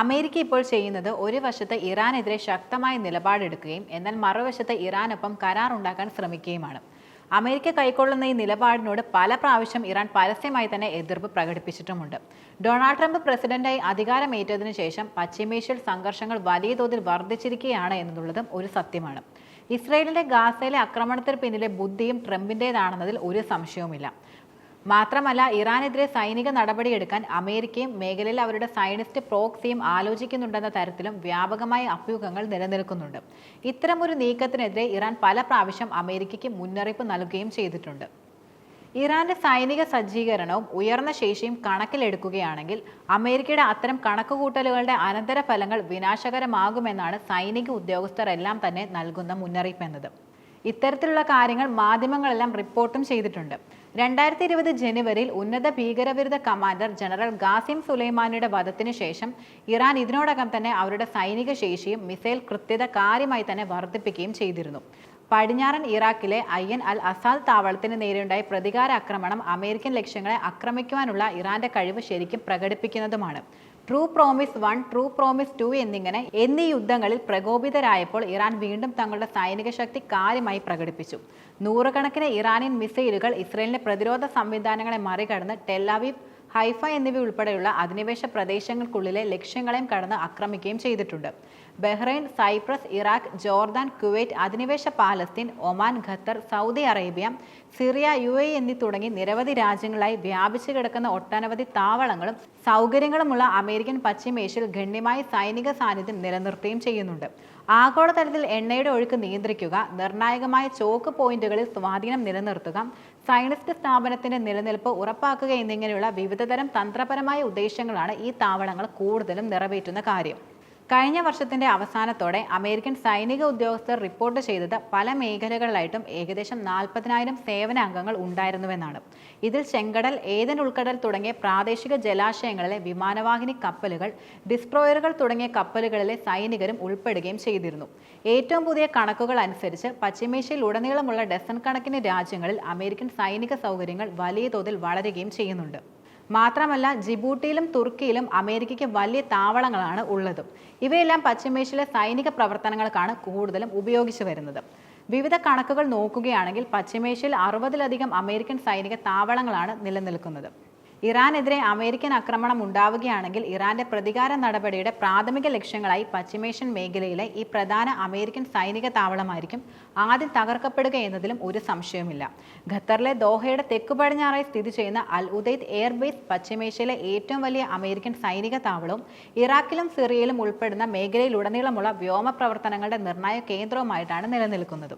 America ഇപ്പോൾ ചെയ്യുന്നത് ഒരു വശത്ത് ഇറാനെതിരെ ശക്തമായ നിലപാടെടുക്കുകയും എന്നാൽ മറുവശത്ത് ഇറാനൊപ്പം കരാർ ഉണ്ടാക്കാൻ ശ്രമിക്കുകയുമാണ്. അമേരിക്ക കൈക്കൊള്ളുന്ന ഈ നിലപാടിനോട് പല പ്രാവശ്യം ഇറാൻ പരസ്യമായി തന്നെ എതിർപ്പ് പ്രകടിപ്പിച്ചിട്ടുമുണ്ട്. ഡൊണാൾഡ് ട്രംപ് പ്രസിഡന്റായി അധികാരമേറ്റതിനു ശേഷം പശ്ചിമേഷ്യയിൽ സംഘർഷങ്ങൾ വലിയ തോതിൽ വർദ്ധിച്ചിരിക്കുകയാണ് എന്നുള്ളതും ഒരു സത്യമാണ്. ഇസ്രയേലിന്റെ ഗാസയിലെ ആക്രമണത്തിന് പിന്നിലെ ബുദ്ധിയും ട്രംപിന്റേതാണെന്നതിൽ ഒരു സംശയവുമില്ല. മാത്രമല്ല ഇറാനെതിരെ സൈനിക നടപടിയെടുക്കാൻ അമേരിക്കയും മേഖലയിൽ അവരുടെ സയനിസ്റ്റ് പ്രോക്സിയും ആലോചിക്കുന്നുണ്ടെന്ന തരത്തിലും വ്യാപകമായ അഭ്യൂഹങ്ങൾ നിലനിൽക്കുന്നുണ്ട്. ഇത്തരമൊരു നീക്കത്തിനെതിരെ ഇറാൻ പല പ്രാവശ്യം അമേരിക്കയ്ക്ക് മുന്നറിയിപ്പ് നൽകുകയും ചെയ്തിട്ടുണ്ട്. ഇറാന്റെ സൈനിക സജ്ജീകരണവും ഉയർന്ന ശേഷിയും കണക്കിലെടുക്കുകയാണെങ്കിൽ അമേരിക്കയുടെ അത്തരം കണക്കുകൂട്ടലുകളുടെ അനന്തരഫലങ്ങൾ വിനാശകരമാകുമെന്നാണ് സൈനിക ഉദ്യോഗസ്ഥരെല്ലാം തന്നെ നൽകുന്ന മുന്നറിയിപ്പ് എന്നത് ഇത്തരത്തിലുള്ള കാര്യങ്ങൾ മാധ്യമങ്ങളെല്ലാം റിപ്പോർട്ടും ചെയ്തിട്ടുണ്ട്. രണ്ടായിരത്തി ഇരുപത് ജനുവരിയിൽ ഉന്നത ഭീകരവിരുദ്ധ കമാൻഡർ ജനറൽ ഗാസിം സുലൈമാനിയുടെ വധത്തിനു ശേഷം ഇറാൻ ഇതിനോടകം തന്നെ അവരുടെ സൈനിക ശേഷിയും മിസൈൽ കൃത്യത കാര്യമായി തന്നെ വർദ്ധിപ്പിക്കുകയും ചെയ്തിരുന്നു. പടിഞ്ഞാറൻ ഇറാഖിലെ അയ്യൻ അൽ അസാദ് താവളത്തിന് നേരെയുണ്ടായ പ്രതികാര ആക്രമണം അമേരിക്കൻ ലക്ഷ്യങ്ങളെ ആക്രമിക്കുവാനുള്ള ഇറാന്റെ കഴിവ് ശരിക്കും പ്രകടിപ്പിക്കുന്നതുമാണ്. True promise one true promise two എന്നിങ്ങനെ എന്നീ യുദ്ധങ്ങളിൽ പ്രകോപിതരായപ്പോൾ ഇറാൻ വീണ്ടും തങ്ങളുടെ സൈനിക ശക്തി കാര്യമായി പ്രകടിപ്പിച്ചു. നൂറുകണക്കിന് ഇറാനിയൻ മിസൈലുകൾ ഇസ്രയേലിന്റെ പ്രതിരോധ സംവിധാനങ്ങളെ മറികടന്ന് ടെല്ലാവീവ് ഹൈഫ എന്നിവ ഉൾപ്പെടെയുള്ള അധിനിവേശ പ്രദേശങ്ങൾക്കുള്ളിലെ ലക്ഷ്യങ്ങളെയും കടന്ന് ആക്രമിക്കുകയും ചെയ്തിട്ടുണ്ട്. Bahrain Cyprus Iraq Jordan Kuwait അധിനിവേശ Palestine Oman Qatar Saudi Arabia Syria U A എന്നീ തുടങ്ങി നിരവധി രാജ്യങ്ങളായി വ്യാപിച്ചു കിടക്കുന്ന ഒട്ടനവധി താവളങ്ങളും സൗകര്യങ്ങളുമുള്ള അമേരിക്കൻ പശ്ചിമേഷ്യയിൽ ഗണ്യമായ സൈനിക സാന്നിധ്യം നിലനിർത്തുകയും ചെയ്യുന്നുണ്ട്. ആഗോളതലത്തിൽ എണ്ണയുടെ ഒഴുക്ക് നിയന്ത്രിക്കുക നിർണായകമായ ചോക്ക് പോയിന്റുകളിൽ സ്വാധീനം നിലനിർത്തുക സയനിസ്റ്റ് സ്ഥാപനത്തിന്റെ നിലനിൽപ്പ് ഉറപ്പാക്കുക എന്നിങ്ങനെയുള്ള വിവിധതരം തന്ത്രപരമായ ഉദ്ദേശങ്ങളാണ് ഈ താവളങ്ങൾ കൂടുതലും നിറവേറ്റുന്ന കാര്യം. കഴിഞ്ഞ വർഷത്തിന്റെ അവസാനത്തോടെ അമേരിക്കൻ സൈനിക ഉദ്യോഗസ്ഥർ റിപ്പോർട്ട് ചെയ്തത് പല മേഖലകളിലായിട്ടും ഏകദേശം നാൽപ്പതിനായിരം സേവന അംഗങ്ങൾ ഉണ്ടായിരുന്നുവെന്നാണ്. ഇതിൽ ചെങ്കടൽ ഏതൻ ഉൾക്കടൽ തുടങ്ങിയ പ്രാദേശിക ജലാശയങ്ങളിലെ വിമാനവാഹിനി കപ്പലുകൾ ഡിസ്ട്രോയറുകൾ തുടങ്ങിയ കപ്പലുകളിലെ സൈനികരും ഉൾപ്പെടുകയും ചെയ്തിരുന്നു. ഏറ്റവും പുതിയ കണക്കുകൾ അനുസരിച്ച് പശ്ചിമേഷ്യയിൽ ഉടനീളമുള്ള ഡസൺ കണക്കിന് രാജ്യങ്ങളിൽ അമേരിക്കൻ സൈനിക സൗകര്യങ്ങൾ വലിയ തോതിൽ വളരുകയും ചെയ്യുന്നുണ്ട്. മാത്രമല്ല ജിബൂട്ടിയിലും തുർക്കിയിലും അമേരിക്കയ്ക്ക് വലിയ താവളങ്ങളാണ് ഉള്ളതും. ഇവയെല്ലാം പശ്ചിമേഷ്യയിലെ സൈനിക പ്രവർത്തനങ്ങൾക്കാണ് കൂടുതലും ഉപയോഗിച്ചു വരുന്നത്. വിവിധ കണക്കുകൾ നോക്കുകയാണെങ്കിൽ പശ്ചിമേഷ്യയിൽ അറുപതിലധികം അമേരിക്കൻ സൈനിക താവളങ്ങളാണ് നിലനിൽക്കുന്നത്. ഇറാനെതിരെ അമേരിക്കൻ ആക്രമണം ഉണ്ടാവുകയാണെങ്കിൽ ഇറാന്റെ പ്രതികാര നടപടിയുടെ പ്രാഥമിക ലക്ഷ്യങ്ങളായി പശ്ചിമേഷ്യൻ മേഖലയിലെ ഈ പ്രധാന അമേരിക്കൻ സൈനിക താവളമായിരിക്കും ആദ്യം തകർക്കപ്പെടുക എന്നതിലും ഒരു സംശയവുമില്ല. ഖത്തറിലെ ദോഹയുടെ തെക്കു പടിഞ്ഞാറായി സ്ഥിതി ചെയ്യുന്ന അൽ ഉദൈദ് എയർബേസ് പശ്ചിമേഷ്യയിലെ ഏറ്റവും വലിയ അമേരിക്കൻ സൈനിക താവളവും ഇറാഖിലും സിറിയയിലും ഉൾപ്പെടുന്ന മേഖലയിലുടനീളമുള്ള വ്യോമ പ്രവർത്തനങ്ങളുടെ നിർണായക കേന്ദ്രവുമായിട്ടാണ് നിലനിൽക്കുന്നത്.